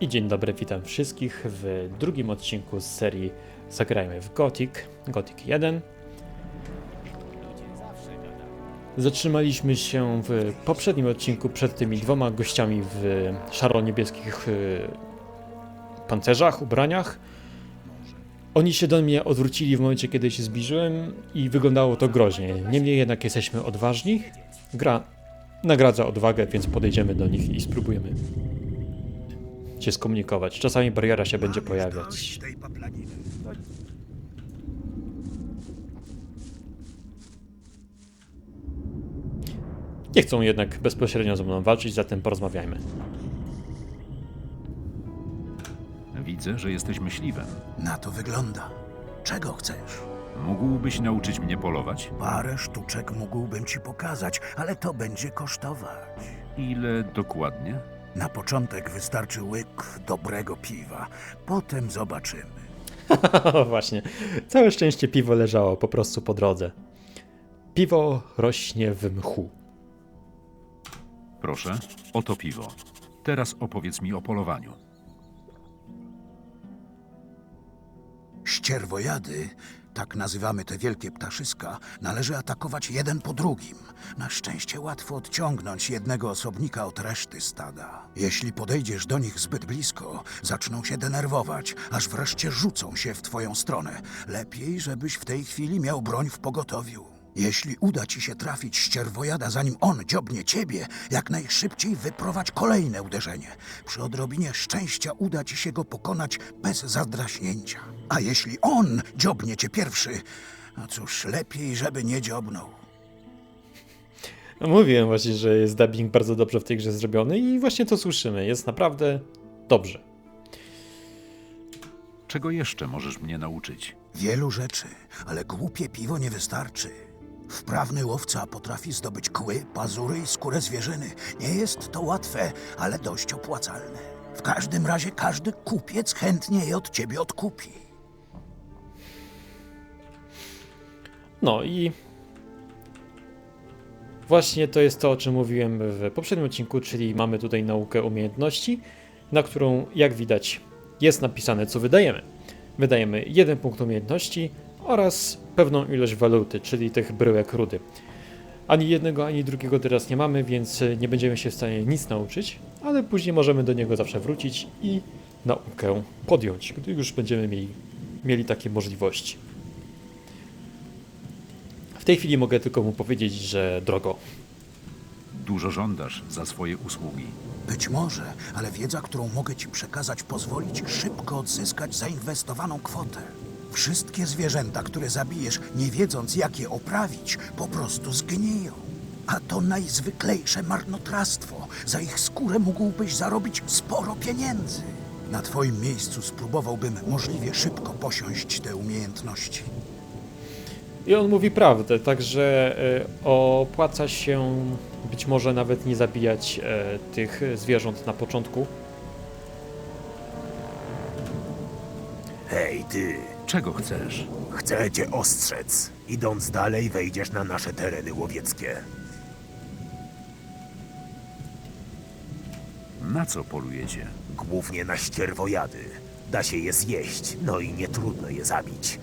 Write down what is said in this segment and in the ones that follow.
I dzień dobry, witam wszystkich w drugim odcinku z serii Zagrajmy w Gothic, Gothic 1. Zatrzymaliśmy się w poprzednim odcinku przed tymi dwoma gościami w szaro-niebieskich y, pancerzach, ubraniach. Oni się do mnie odwrócili w momencie, kiedy się zbliżyłem i wyglądało to groźnie. Niemniej jednak jesteśmy odważni. Gra nagradza odwagę, więc podejdziemy do nich i spróbujemy się skomunikować. Czasami bariera się będzie pojawiać. Nie chcą jednak bezpośrednio ze mną walczyć, zatem porozmawiajmy. Widzę, że jesteś myśliwym. Na to wygląda. Czego chcesz? Mógłbyś nauczyć mnie polować? Parę sztuczek mógłbym ci pokazać, ale to będzie kosztować. Ile dokładnie? Na początek wystarczy łyk dobrego piwa. Potem zobaczymy. Właśnie. Całe szczęście piwo leżało po prostu po drodze. Piwo rośnie w mchu. Proszę, oto piwo. Teraz opowiedz mi o polowaniu. Ścierwojady, tak nazywamy te wielkie ptaszyska, należy atakować jeden po drugim. Na szczęście łatwo odciągnąć jednego osobnika od reszty stada. Jeśli podejdziesz do nich zbyt blisko, zaczną się denerwować, aż wreszcie rzucą się w twoją stronę. Lepiej, żebyś w tej chwili miał broń w pogotowiu. Jeśli uda ci się trafić ścierwojada, zanim on dziobnie ciebie, jak najszybciej wyprowadź kolejne uderzenie. Przy odrobinie szczęścia uda ci się go pokonać bez zadraśnięcia. A jeśli on dziobnie cię pierwszy, no cóż, lepiej, żeby nie dziobnął. No, Mówiłem właśnie, że jest dubbing bardzo dobrze w tej grze zrobiony i właśnie to słyszymy. Jest naprawdę dobrze. Czego jeszcze możesz mnie nauczyć? Wielu rzeczy, ale głupie piwo nie wystarczy. Wprawny łowca potrafi zdobyć kły, pazury i skórę zwierzyny. Nie jest to łatwe, ale dość opłacalne. W każdym razie każdy kupiec chętnie je od ciebie odkupi. No i właśnie to jest to, o czym mówiłem w poprzednim odcinku, czyli mamy tutaj naukę umiejętności, na którą, jak widać, jest napisane, co wydajemy. Wydajemy jeden punkt umiejętności oraz pewną ilość waluty, czyli tych bryłek rudy. Ani jednego, ani drugiego teraz nie mamy, więc nie będziemy się w stanie nic nauczyć, ale później możemy do niego zawsze wrócić i naukę podjąć, gdy już będziemy mieli, mieli takie możliwości. W tej chwili mogę tylko mu powiedzieć, że drogo. Dużo żądasz za swoje usługi. Być może, ale wiedza, którą mogę ci przekazać, pozwoli ci szybko odzyskać zainwestowaną kwotę. Wszystkie zwierzęta, które zabijesz, nie wiedząc jak je oprawić, po prostu zgniją. A to najzwyklejsze marnotrawstwo. Za ich skórę mógłbyś zarobić sporo pieniędzy. Na twoim miejscu spróbowałbym możliwie szybko posiąść te umiejętności. I on mówi prawdę, także e, opłaca się być może nawet nie zabijać e, tych zwierząt na początku. Hej, ty, Czego chcesz? chcę cię ostrzec. Idąc dalej, wejdziesz na nasze tereny łowieckie. Na co polujecie? Głównie na ścierwojady. Da się je zjeść, no i nie trudno je zabić,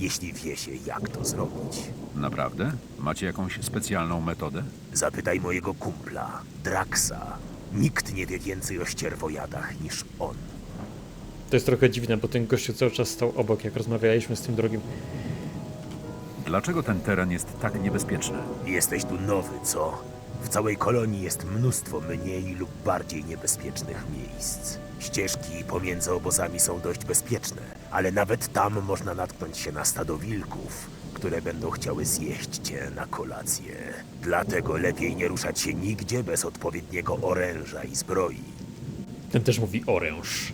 jeśli wie się, jak to zrobić. Naprawdę? Macie jakąś specjalną metodę? Zapytaj mojego kumpla, Draxa. Nikt nie wie więcej o ścierwojadach niż on. To jest trochę dziwne, bo ten gościu cały czas stał obok, jak rozmawialiśmy z tym drugim. Dlaczego ten teren jest tak niebezpieczny? Jesteś tu nowy, co? W całej kolonii jest mnóstwo mniej lub bardziej niebezpiecznych miejsc. Ścieżki pomiędzy obozami są dość bezpieczne, ale nawet tam można natknąć się na stado wilków, które będą chciały zjeść cię na kolację. Dlatego lepiej nie ruszać się nigdzie bez odpowiedniego oręża i zbroi. Ten też mówi oręż.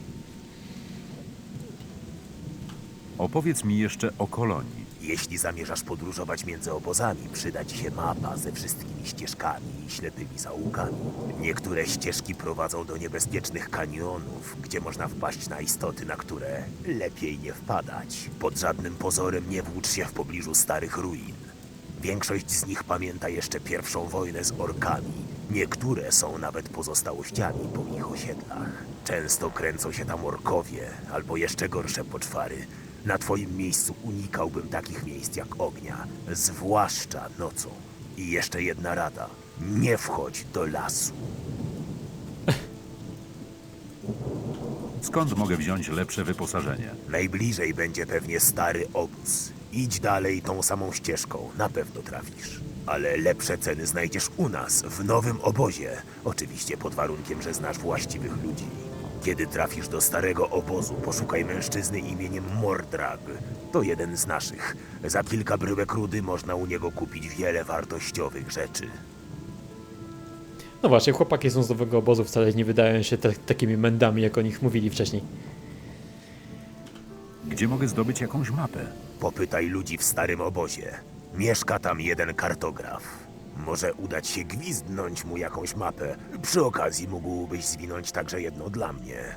Opowiedz mi jeszcze o kolonii. Jeśli zamierzasz podróżować między obozami, przyda ci się mapa ze wszystkimi ścieżkami i ślepymi zaułkami. Niektóre ścieżki prowadzą do niebezpiecznych kanionów, gdzie można wpaść na istoty, na które lepiej nie wpadać. Pod żadnym pozorem nie włócz się w pobliżu starych ruin. Większość z nich pamięta jeszcze pierwszą wojnę z orkami Niektóre są nawet pozostałościami po ich osiedlach. Często kręcą się tam orkowie, albo jeszcze gorsze poczwary. Na twoim miejscu unikałbym takich miejsc jak ognia, zwłaszcza nocą. I jeszcze jedna rada. Nie wchodź do lasu. Skąd mogę wziąć lepsze wyposażenie? Najbliżej będzie pewnie stary obóz. Idź dalej tą samą ścieżką, na pewno trafisz. Ale lepsze ceny znajdziesz u nas, w nowym obozie. Oczywiście pod warunkiem, że znasz właściwych ludzi. Kiedy trafisz do starego obozu, poszukaj mężczyzny imieniem Mordrag. To jeden z naszych. Za kilka bryłek rudy można u niego kupić wiele wartościowych rzeczy. No właśnie, chłopaki są z nowego obozu, wcale nie wydają się te, takimi mędami, jak o nich mówili wcześniej. Gdzie mogę zdobyć jakąś mapę? Popytaj ludzi w starym obozie. Mieszka tam jeden kartograf. Może udać się gwizdnąć mu jakąś mapę. Przy okazji mógłbyś zwinąć także jedno dla mnie.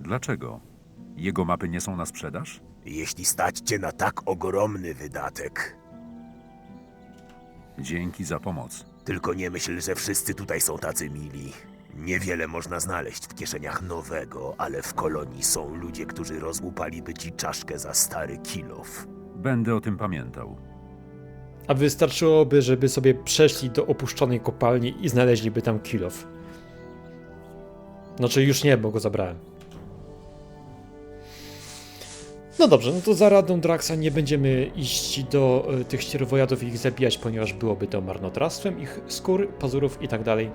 Dlaczego? Jego mapy nie są na sprzedaż? Jeśli stać cię na tak ogromny wydatek, Dzięki za pomoc. tylko nie myśl, że wszyscy tutaj są tacy mili. Niewiele można znaleźć w kieszeniach nowego, ale w kolonii są ludzie, którzy rozłupaliby ci czaszkę za stary kilof. Będę o tym pamiętał. A wystarczyłoby, żeby sobie przeszli do opuszczonej kopalni i znaleźliby tam kilof. Znaczy już nie, bo go zabrałem. No dobrze, no to za radą Draxa nie będziemy iść do e, tych ścierwojadów i ich zabijać, ponieważ byłoby to marnotrawstwem ich skór, pazurów i tak dalej.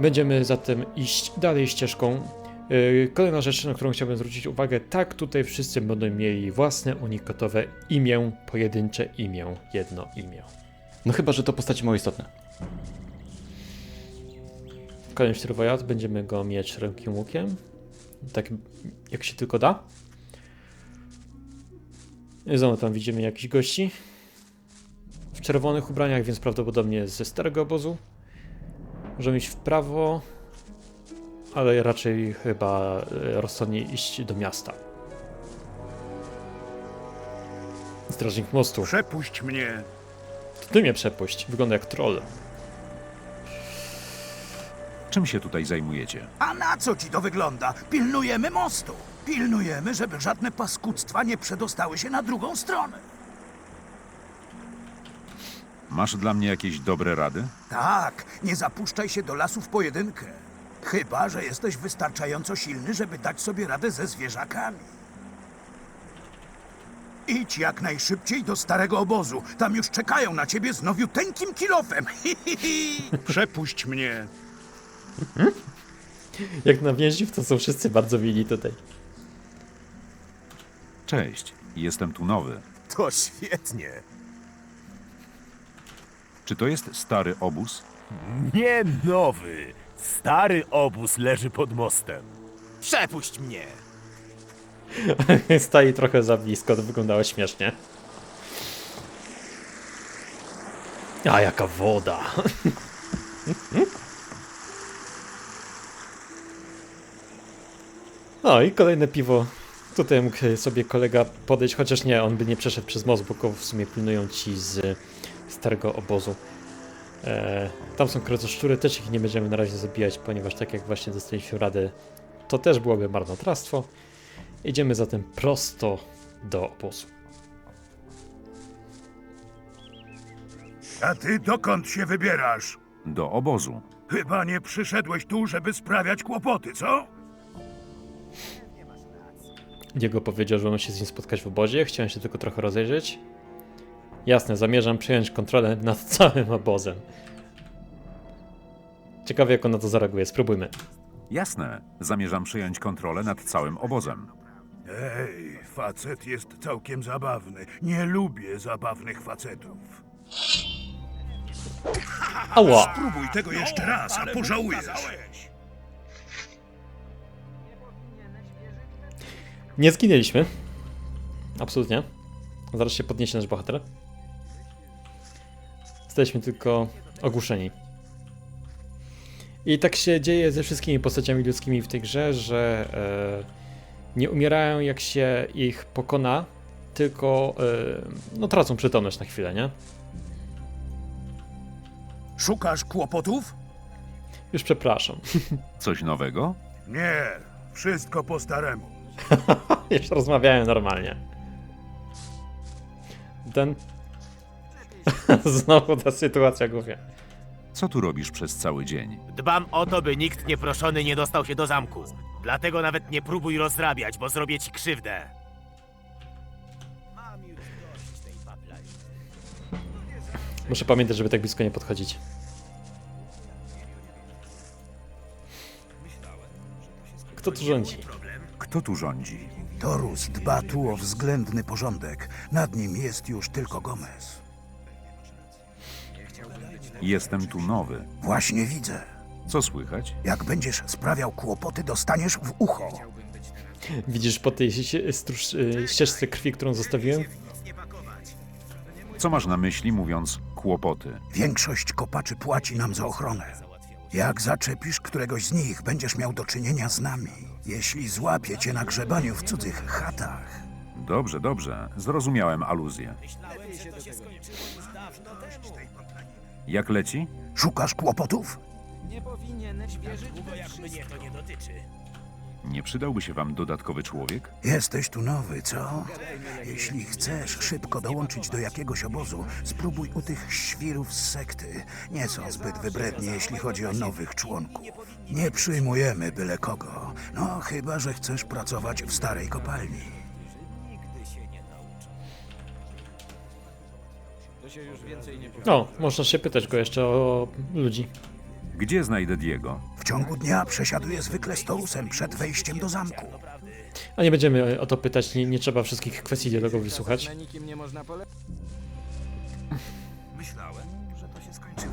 Będziemy zatem iść dalej ścieżką. Yy, Kolejna rzecz, na którą chciałbym zwrócić uwagę, tak tutaj wszyscy będą mieli własne unikatowe imię, pojedyncze imię, jedno imię. No chyba, że to postaci mało istotne. Kolejny czterwojad, będziemy go mieć szerokim łukiem, tak jak się tylko da. Znowu tam widzimy jakichś gości w czerwonych ubraniach, więc prawdopodobnie ze starego obozu. Możemy iść w prawo, ale raczej chyba e, rozsądnie iść do miasta. Strażnik mostu. Przepuść mnie. To ty mnie przepuść. Wygląda jak troll. Czym się tutaj zajmujecie? A na co ci to wygląda? Pilnujemy mostu. Pilnujemy, żeby żadne paskudztwa nie przedostały się na drugą stronę. Masz dla mnie jakieś dobre rady? Tak, nie zapuszczaj się do lasu w pojedynkę. Chyba, że jesteś wystarczająco silny, żeby dać sobie radę ze zwierzakami. Idź jak najszybciej do starego obozu. Tam już czekają na ciebie z nowiuteńkim kilofem. Przepuść mnie. Jak na więźniów to są wszyscy bardzo mili tutaj. Cześć, jestem tu nowy. To świetnie. Czy to jest stary obóz? Nie nowy. Stary obóz leży pod mostem. Przepuść mnie! Stali trochę za blisko, to wyglądało śmiesznie. A jaka woda! No i kolejne piwo. Tutaj mógł sobie kolega podejść, chociaż nie, on by nie przeszedł przez most, bo w sumie pilnują ci z starego obozu. E, tam są krocoszczury, też ich nie będziemy na razie zabijać, ponieważ tak jak właśnie dostaliśmy radę, to też byłoby marnotrawstwo. Idziemy zatem prosto do obozu. A ty dokąd się wybierasz? Do obozu. Chyba nie przyszedłeś tu, żeby sprawiać kłopoty, co? Diego powiedział, że mam się z nim spotkać w obozie, chciałem się tylko trochę rozejrzeć. Jasne, zamierzam przejąć kontrolę nad całym obozem. Ciekawe jak on na to zareaguje, spróbujmy. Jasne, zamierzam przejąć kontrolę nad całym obozem. Ej, facet jest całkiem zabawny. Nie lubię zabawnych facetów. Ała! Spróbuj tego jeszcze raz, a pożałujesz. Nie zginęliśmy. Absolutnie. Zaraz się podniesie nasz bohater. Jesteśmy tylko ogłuszeni. I tak się dzieje ze wszystkimi postaciami ludzkimi w tej grze, że e, nie umierają jak się ich pokona tylko e, no tracą przytomność na chwilę, nie? Szukasz kłopotów? Już przepraszam. Coś nowego? Nie, wszystko po staremu. Już rozmawiałem normalnie. Ten... Znowu ta sytuacja głupia. Co tu robisz przez cały dzień? Dbam o to, by nikt nieproszony nie dostał się do zamku. Dlatego nawet nie próbuj rozrabiać, bo zrobię ci krzywdę. Muszę pamiętać, żeby tak blisko nie podchodzić. Kto tu rządzi? Kto tu rządzi? Torus dba tu o względny porządek. Nad nim jest już tylko Gomez. Jestem tu nowy. Właśnie widzę. Co słychać? Jak będziesz sprawiał kłopoty, dostaniesz w ucho. Widzisz po tej stróż- y, ścieżce krwi, którą zostawiłem? Co masz na myśli mówiąc kłopoty? Większość kopaczy płaci nam za ochronę. Jak zaczepisz któregoś z nich, będziesz miał do czynienia z nami. Jeśli złapie cię na grzebaniu w cudzych chatach, Dobrze, dobrze. Zrozumiałem aluzję. Jak leci? szukasz kłopotów? Nie przydałby się wam dodatkowy człowiek? Jesteś tu nowy, co? Jeśli chcesz szybko dołączyć do jakiegoś obozu, spróbuj u tych świrów z sekty. Nie są zbyt wybredni, jeśli chodzi o nowych członków. Nie przyjmujemy byle kogo. No, chyba, że chcesz pracować w starej kopalni. O, można się pytać go jeszcze o ludzi. Gdzie znajdę Diego? W ciągu dnia przesiaduje zwykle z Torusem przed wejściem do zamku. A nie będziemy o to pytać, nie, nie trzeba wszystkich kwestii dialogu wysłuchać.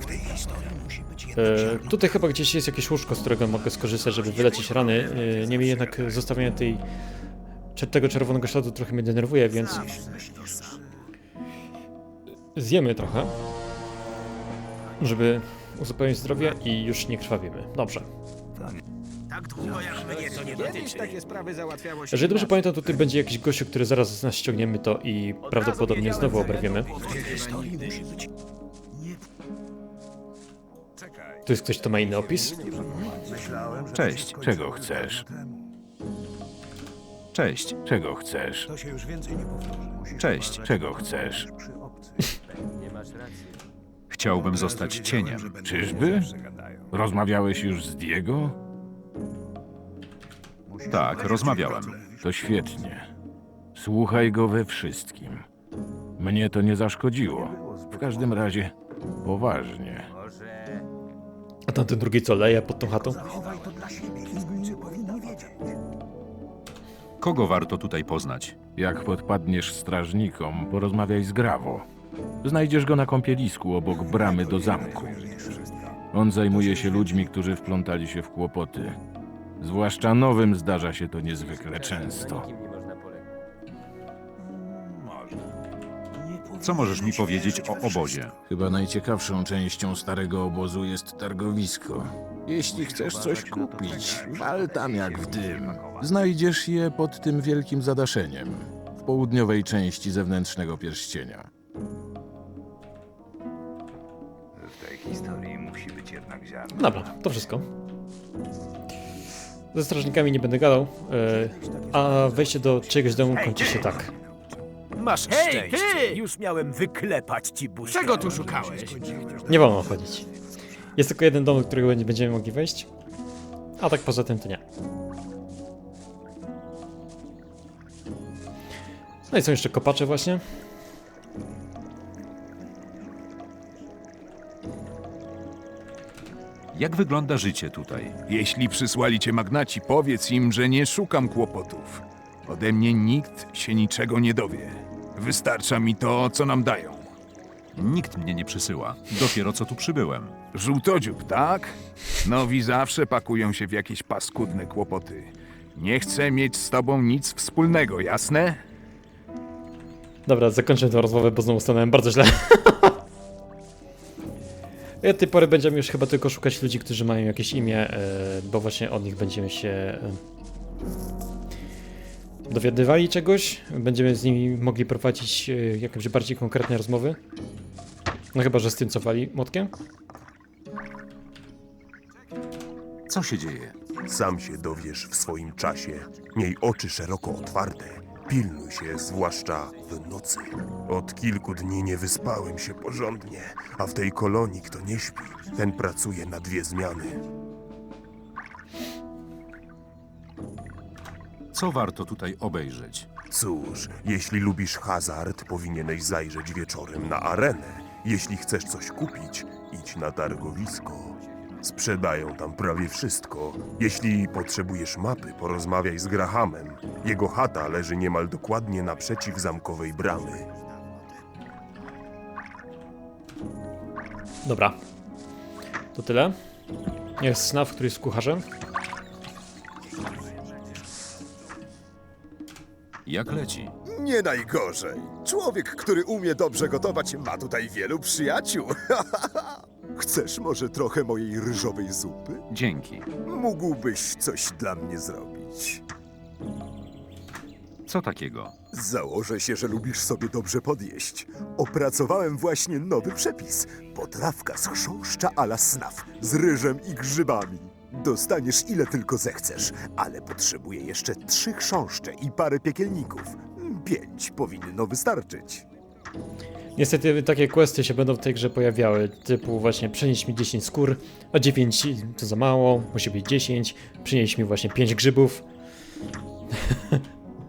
W tej historii musi być jedno E, ziarno tutaj chyba gdzieś jest jakieś łóżko, z którego mogę skorzystać, żeby wyleczyć rany. E, niemniej jednak zostawienie tej, tego czerwonego śladu trochę mnie denerwuje, więc zjemy trochę, żeby uzupełnić zdrowie i już nie krwawimy. Dobrze. Tak długo jak mnie to nie dotyczy. takie sprawy załatwiało się. Jeżeli dobrze pamiętam, tutaj będzie jakiś gościu, który zaraz z nas ściągniemy to i prawdopodobnie znowu oberwiemy. Tu jest ktoś, kto ma inny opis. Myślałem, że Cześć. to Czego chcesz? Cześć. Czego chcesz? To się już więcej nie powtórzy. Musisz Cześć. Czego chcesz? przy obcych. Chciałbym zostać cieniem. Czyżby? Rozmawiałeś już z Diego? Tak, rozmawiałem. To świetnie. Słuchaj go we wszystkim. Mnie to nie zaszkodziło. W każdym razie poważnie. A tamten drugi co leje pod tą chatą? Chowaj to dla siebie. Inni powinni wiedzieć. Kogo warto tutaj poznać? Jak podpadniesz strażnikom, porozmawiaj z Grawo. Znajdziesz go na kąpielisku obok bramy do zamku. On zajmuje się ludźmi, którzy wplątali się w kłopoty. Zwłaszcza nowym zdarza się to niezwykle często. Co możesz mi powiedzieć o obozie? Chyba najciekawszą częścią starego obozu jest targowisko. Jeśli chcesz coś kupić, wal tam jak w dym. Znajdziesz je pod tym wielkim zadaszeniem, w południowej części zewnętrznego pierścienia. Dobra, to wszystko. Ze strażnikami nie będę gadał, e, a wejście do czyjegoś domu kończy się tak. Masz Hej, szczęście. ty! Już miałem wyklepać ci buźkę. Czego tu szukałeś? Nie wolno chodzić. Jest tylko jeden dom, do którego będzie- będziemy mogli wejść, a tak poza tym to nie. No i są jeszcze kopacze właśnie. Jak wygląda życie tutaj? Jeśli przysłali cię magnaci, powiedz im, że nie szukam kłopotów. Ode mnie nikt się niczego nie dowie. Wystarcza mi to, co nam dają. Nikt mnie nie przysyła. Dopiero co tu przybyłem. Żółtodziób, tak? Nowi zawsze pakują się w jakieś paskudne kłopoty. Nie chcę mieć z tobą nic wspólnego, jasne? Dobra, zakończę tę rozmowę, bo znowu stanąłem bardzo źle. Od tej pory będziemy już chyba tylko szukać ludzi, którzy mają jakieś imię, e, bo właśnie od nich będziemy się e, dowiadywali czegoś. Będziemy z nimi mogli prowadzić e, jakieś bardziej konkretne rozmowy. No chyba, że z tym cofali młotkiem. Co się dzieje? Sam się dowiesz w swoim czasie. Miej oczy szeroko otwarte. Pilnuj się, zwłaszcza w nocy. Od kilku dni nie wyspałem się porządnie, a w tej kolonii kto nie śpi, ten pracuje na dwie zmiany. Co warto tutaj obejrzeć? Cóż, jeśli lubisz hazard, powinieneś zajrzeć wieczorem na arenę. Jeśli chcesz coś kupić, idź na targowisko. Sprzedają tam prawie wszystko. Jeśli potrzebujesz mapy, porozmawiaj z Grahamem. Jego chata leży niemal dokładnie naprzeciw zamkowej bramy. Dobra. To tyle. Jest Snaf, który jest kucharzem. Jak leci? Nie najgorzej. Człowiek, który umie dobrze gotować, ma tutaj wielu przyjaciół. Chcesz może trochę mojej ryżowej zupy? Dzięki. Mógłbyś coś dla mnie zrobić. Co takiego? Założę się, że lubisz sobie dobrze podjeść. Opracowałem właśnie nowy przepis. Potrawka z chrząszcza a la snaf, z ryżem i grzybami. Dostaniesz ile tylko zechcesz, ale potrzebuję jeszcze trzy chrząszcze i parę piekielników. Pięć powinno wystarczyć. Niestety takie questy się będą w tej grze pojawiały, typu właśnie przynieś mi 10 skór, a 9 to za mało, musi być 10, przynieś mi właśnie 5 grzybów.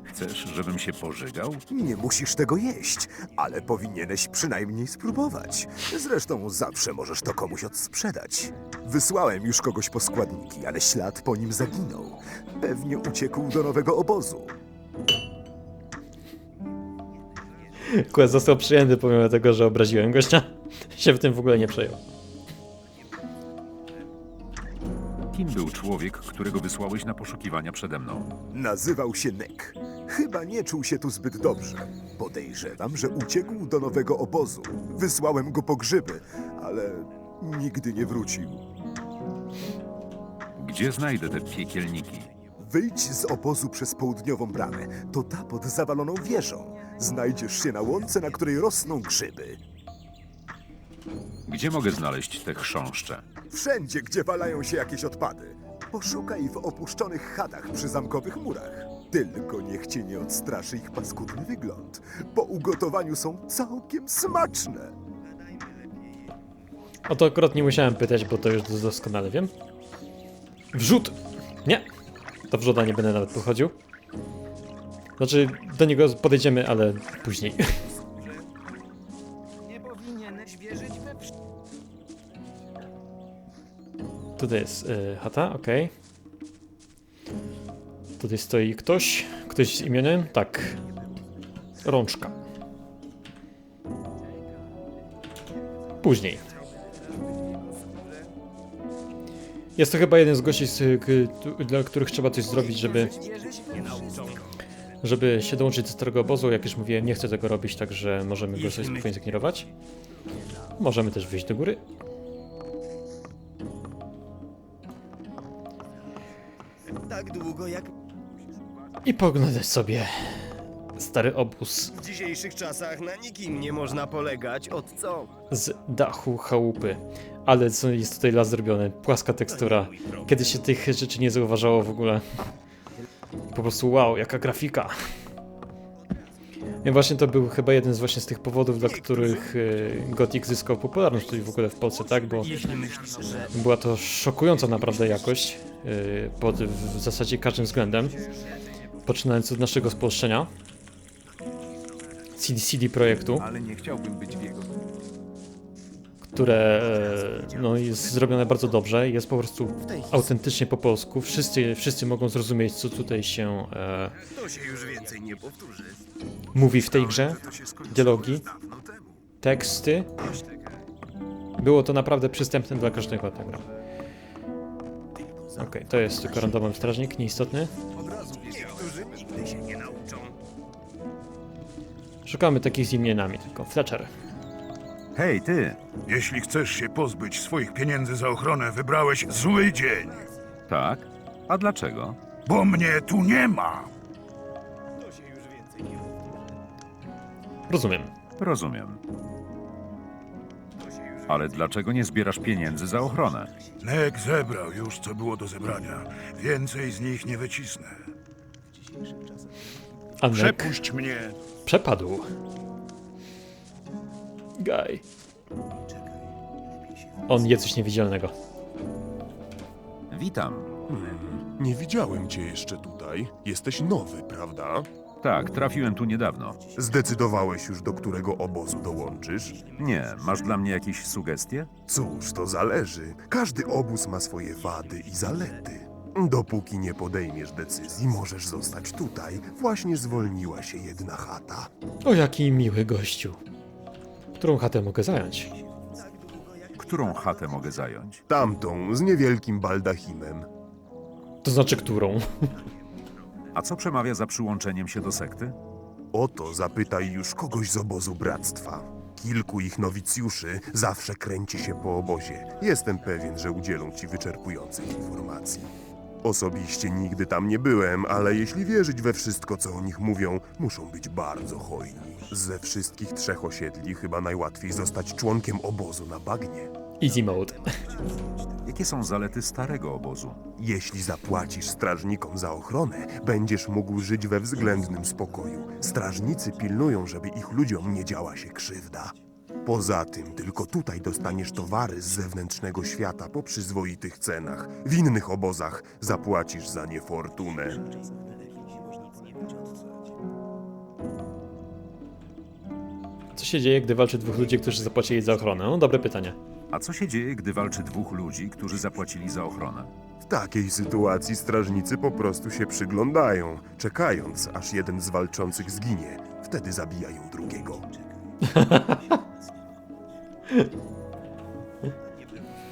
Chcesz, żebym się pożygał? Nie musisz tego jeść, ale powinieneś przynajmniej spróbować. Zresztą zawsze możesz to komuś odsprzedać. Wysłałem już kogoś po składniki, ale ślad po nim zaginął. Pewnie uciekł do nowego obozu. Quest został przyjęty pomimo tego, że obraziłem gościa. się w tym w ogóle nie przejął. Kim był człowiek, którego wysłałeś na poszukiwania przede mną? Nazywał się Nek. Chyba nie czuł się tu zbyt dobrze. Podejrzewam, że uciekł do nowego obozu. Wysłałem go po grzyby, ale nigdy nie wrócił. Gdzie znajdę te piekielniki? Wyjdź z obozu przez południową bramę. To ta pod zawaloną wieżą. Znajdziesz się na łące, na której rosną grzyby. Gdzie mogę znaleźć te chrząszcze? Wszędzie, gdzie walają się jakieś odpady. Poszukaj w opuszczonych chatach przy zamkowych murach. Tylko niech cię nie odstraszy ich paskudny wygląd. Po ugotowaniu są całkiem smaczne. O to akurat nie musiałem pytać, bo to już doskonale wiem. Wrzut! Nie! Do wrzuta nie będę nawet podchodził. Znaczy, do niego podejdziemy, ale później. Tutaj jest y, chata, okej. Tutaj stoi ktoś. Ktoś z imionem? Tak. Rączka. Później. Jest to chyba jeden z gości, z, k, tu- dla których trzeba coś zrobić, żeby żeby się dołączyć do starego obozu. Jak już mówiłem, nie chcę tego robić, także możemy go sobie spokojnie zignorować. Możemy też wyjść do góry. Tak długo jak I poglądać sobie stary obóz w dzisiejszych czasach na nikim nie można polegać. Od co? z dachu chałupy. Ale co jest tutaj las zrobione, płaska tekstura. Kiedy się tych rzeczy nie zauważało w ogóle. Po prostu wow, jaka grafika. I właśnie to był chyba jeden z właśnie z tych powodów, dla których e, Gothic zyskał popularność tutaj w ogóle w Polsce, tak? Bo była to szokująca naprawdę jakość e, pod w zasadzie każdym względem. Poczynając od naszego spolszczenia. CD, CD projektu. Ale nie chciałbym być w jego. Które e, no, jest zrobione bardzo dobrze, jest po prostu autentycznie po polsku. Wszyscy, wszyscy mogą zrozumieć, co tutaj się e, To się już więcej nie powtórzy. mówi w tej grze. Dialogi, teksty. Było to naprawdę przystępne dla każdego tak. Okej, to jest tylko randomowy strażnik, nieistotny. Szukamy takich z imionami tylko. Fletcher. Hej, ty! Jeśli chcesz się pozbyć swoich pieniędzy za ochronę, wybrałeś zły dzień. Tak? A dlaczego? Bo mnie tu nie ma. Rozumiem. Rozumiem. Ale dlaczego nie zbierasz pieniędzy za ochronę? Nek zebrał już, co było do zebrania. Więcej z nich nie wycisnę. Anek Przepuść mnie! przepadł. Gaj. On je coś niewidzialnego. Witam. Nie widziałem cię jeszcze tutaj. Jesteś nowy, prawda? Tak, trafiłem tu niedawno. Zdecydowałeś już, do którego obozu dołączysz? Nie, masz dla mnie jakieś sugestie? Cóż, to zależy. Każdy obóz ma swoje wady i zalety. Dopóki nie podejmiesz decyzji, możesz zostać tutaj. Właśnie zwolniła się jedna chata. O, jaki miły gościu. Którą chatę mogę zająć? Którą chatę mogę zająć? Tamtą, z niewielkim baldachimem. To znaczy, którą? A co przemawia za przyłączeniem się do sekty? O to zapytaj już kogoś z obozu bractwa. Kilku ich nowicjuszy zawsze kręci się po obozie. Jestem pewien, że udzielą ci wyczerpujących informacji. Osobiście nigdy tam nie byłem, ale jeśli wierzyć we wszystko, co o nich mówią, muszą być bardzo hojni. Ze wszystkich trzech osiedli chyba najłatwiej zostać członkiem obozu na bagnie. Easy mode. Jakie są zalety starego obozu? Jeśli zapłacisz strażnikom za ochronę, będziesz mógł żyć we względnym spokoju. Strażnicy pilnują, żeby ich ludziom nie działa się krzywda. Poza tym, tylko tutaj dostaniesz towary z zewnętrznego świata po przyzwoitych cenach. W innych obozach zapłacisz za nie fortunę. Co się dzieje, gdy walczy dwóch ludzi, którzy zapłacili za ochronę? No, dobre pytanie. A co się dzieje, gdy walczy dwóch ludzi, którzy zapłacili za ochronę? W takiej sytuacji strażnicy po prostu się przyglądają, czekając, aż jeden z walczących zginie. Wtedy zabijają drugiego.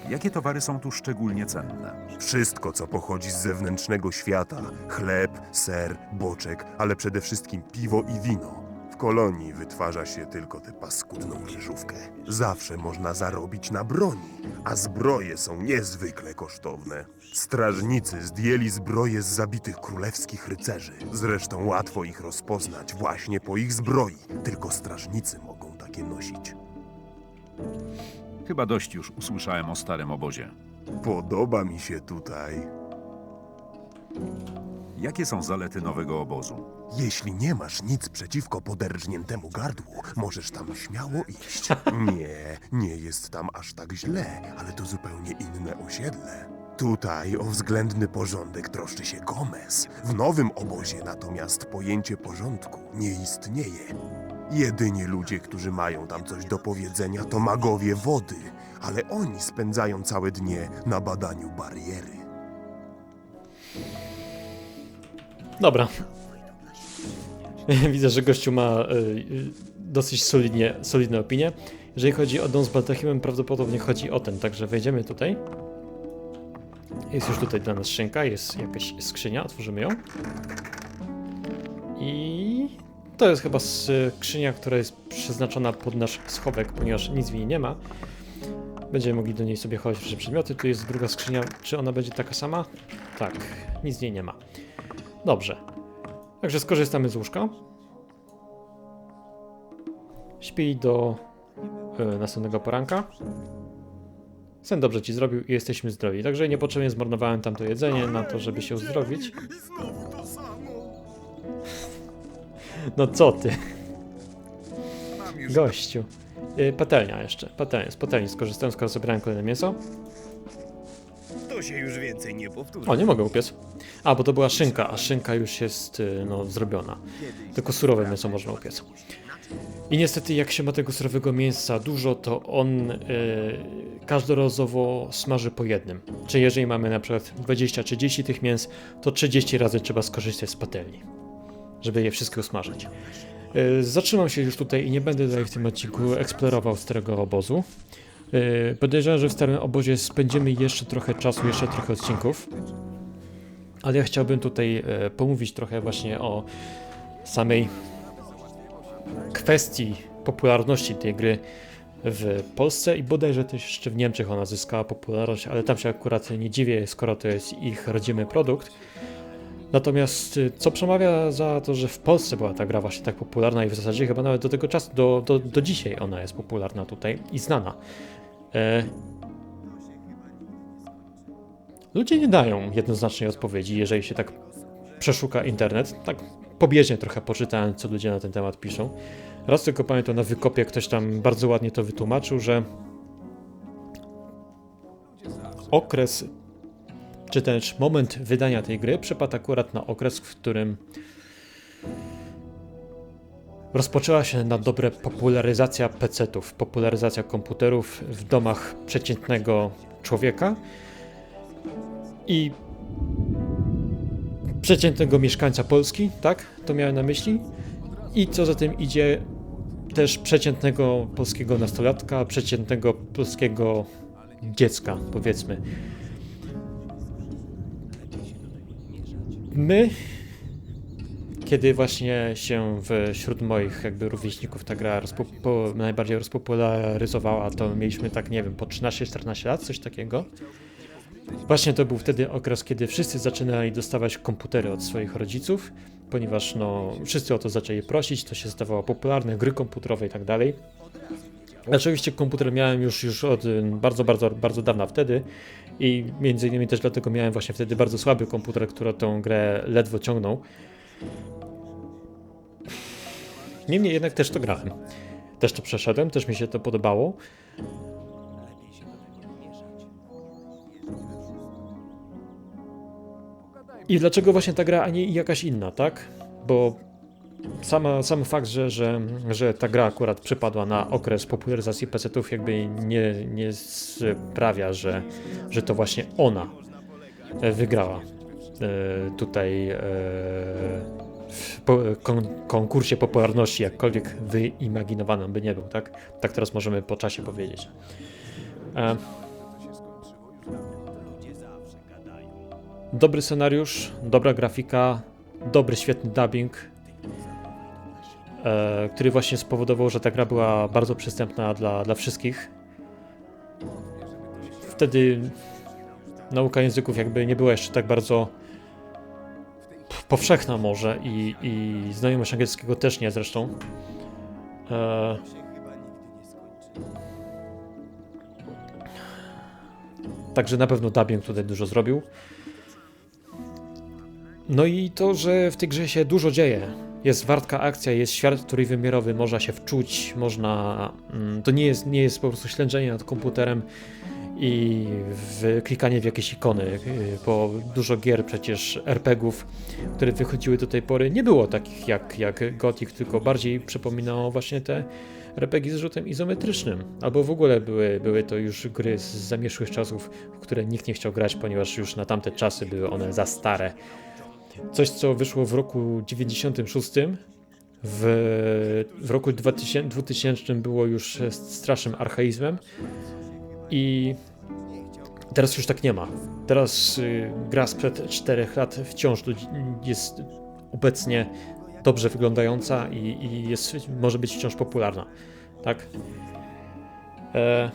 Jakie towary są tu szczególnie cenne? Wszystko, co pochodzi z zewnętrznego świata chleb, ser, boczek, ale przede wszystkim piwo i wino. W kolonii wytwarza się tylko tę paskudną ryżówkę. Zawsze można zarobić na broni, a zbroje są niezwykle kosztowne. Strażnicy zdjęli zbroje z zabitych królewskich rycerzy. Zresztą łatwo ich rozpoznać właśnie po ich zbroi. Tylko strażnicy mogą takie nosić. Chyba dość już usłyszałem o starym obozie. Podoba mi się tutaj. Jakie są zalety nowego obozu? Jeśli nie masz nic przeciwko poderżniętemu gardłu, możesz tam śmiało iść. Nie, nie jest tam aż tak źle, ale to zupełnie inne osiedle. Tutaj o względny porządek troszczy się Gomez. W nowym obozie natomiast pojęcie porządku nie istnieje. Jedyni ludzie, którzy mają tam coś do powiedzenia, to magowie wody, ale oni spędzają całe dnie na badaniu bariery. Dobra. Widzę, że gościu ma y, dosyć solidnie, solidne opinie. Jeżeli chodzi o dom z baldachimem, prawdopodobnie chodzi o ten, także wejdziemy tutaj. Jest już tutaj dla nas szynka, jest jakaś skrzynia, otworzymy ją. I to jest chyba skrzynia, która jest przeznaczona pod nasz schowek, ponieważ nic w niej nie ma. Będziemy mogli do niej sobie chować różne przedmioty. Tu jest druga skrzynia. Czy ona będzie taka sama? Tak, nic w niej nie ma. Dobrze. Także skorzystamy z łóżka. Śpij do e, następnego poranka. Sen dobrze ci zrobił i jesteśmy zdrowi. Także niepotrzebnie zmarnowałem tamto jedzenie na to, żeby się uzdrowić. No co ty? Gościu. Y, Patelnia jeszcze. Patelnia. Z patelni skorzystałem, skoro zebrałem kolejne mięso. To się już więcej nie powtórzy. O, nie mogę upiec. A, bo to była szynka, a szynka już jest y, no, zrobiona. Tylko surowe mięso można upiec. I niestety, jak się ma tego surowego mięsa dużo, to on y, każdorazowo smaży po jednym. Czyli jeżeli mamy na przykład 20-30 tych mięs, to 30 razy trzeba skorzystać z patelni, żeby je wszystkie usmażyć. Y, Zatrzymam się już tutaj i nie będę dalej w tym odcinku eksplorował starego obozu. Y, Podejrzewam, że w starym obozie spędzimy jeszcze trochę czasu, jeszcze trochę odcinków. Ale ja chciałbym tutaj e, pomówić trochę właśnie o samej kwestii popularności tej gry w Polsce i bodajże też jeszcze w Niemczech ona zyskała popularność, ale tam się akurat nie dziwię, skoro to jest ich rodzimy produkt. Natomiast y, co przemawia za to, że w Polsce była ta gra właśnie tak popularna i w zasadzie chyba nawet do tego czasu, do, do, do dzisiaj ona jest popularna tutaj i znana. E... Ludzie nie dają jednoznacznej odpowiedzi, jeżeli się tak przeszuka internet. Tak pobieżnie trochę poczytałem, co ludzie na ten temat piszą. Raz tylko pamiętam na wykopie ktoś tam bardzo ładnie to wytłumaczył, że okres, czy też moment wydania tej gry przypadł akurat na okres, w którym rozpoczęła się na dobre popularyzacja PC-ów, popularyzacja komputerów w domach przeciętnego człowieka i przeciętnego mieszkańca Polski, tak? To miałem na myśli. I co za tym idzie, też przeciętnego polskiego nastolatka, przeciętnego polskiego dziecka, powiedzmy. My, kiedy właśnie się wśród moich jakby rówieśników ta gra rozpo, po, najbardziej rozpopularyzowała, to mieliśmy tak, nie wiem, po 13-14 lat, coś takiego. Właśnie to był wtedy okres, kiedy wszyscy zaczynali dostawać komputery od swoich rodziców, ponieważ no, wszyscy o to zaczęli prosić, to się stawało popularne, gry komputerowe i tak dalej. Oczywiście komputer miałem już, już od bardzo, bardzo, bardzo dawna wtedy i między innymi też dlatego miałem właśnie wtedy bardzo słaby komputer, który tą grę ledwo ciągnął. Niemniej jednak też to grałem. Też to przeszedłem, też mi się to podobało. I dlaczego właśnie ta gra, a nie jakaś inna, tak? Bo sama, sam fakt, że, że, że ta gra akurat przypadła na okres popularyzacji PC-ów jakby nie, nie sprawia, że, że to właśnie ona e, wygrała e, tutaj e, w konkursie popularności, jakkolwiek wyimaginowanym by nie był, tak? Tak teraz możemy po czasie powiedzieć. Dobry scenariusz, dobra grafika, dobry, świetny dubbing, który właśnie spowodował, że ta gra była bardzo przystępna dla, dla wszystkich. Wtedy nauka języków jakby nie była jeszcze tak bardzo powszechna może i, i znajomość angielskiego też nie zresztą. E, Także na pewno dubbing tutaj dużo zrobił. No i to, że w tej grze się dużo dzieje. Jest wartka akcja, jest świat trójwymiarowy, można się wczuć, można... mm, To nie jest, nie jest po prostu ślęczenie nad komputerem i w klikanie w jakieś ikony, bo dużo gier przecież RPGów, które wychodziły do tej pory, nie było takich jak, jak Gothic, tylko bardziej przypominało właśnie te RPG z rzutem izometrycznym. Albo w ogóle były, były to już gry z zamierzchłych czasów, w które nikt nie chciał grać, ponieważ już na tamte czasy były one za stare. Coś, co wyszło w roku 96, w, w roku 2000, 2000 było już strasznym archaizmem i teraz już tak nie ma. Teraz y, gra sprzed 4 lat wciąż jest obecnie dobrze wyglądająca i, i jest, może być wciąż popularna. Tak? E...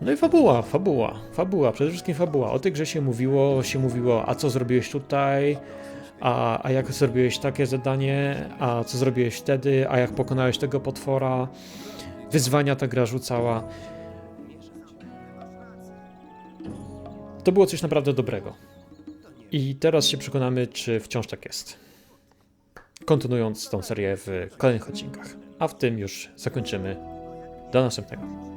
No i fabuła, fabuła, fabuła, przede wszystkim fabuła. O tej grze się mówiło, się mówiło, a co zrobiłeś tutaj, a, a jak zrobiłeś takie zadanie, a co zrobiłeś wtedy, a jak pokonałeś tego potwora. Wyzwania ta gra rzucała. To było coś naprawdę dobrego. I teraz się przekonamy, czy wciąż tak jest. Kontynuując tą serię w kolejnych odcinkach. A w tym już zakończymy. Do następnego.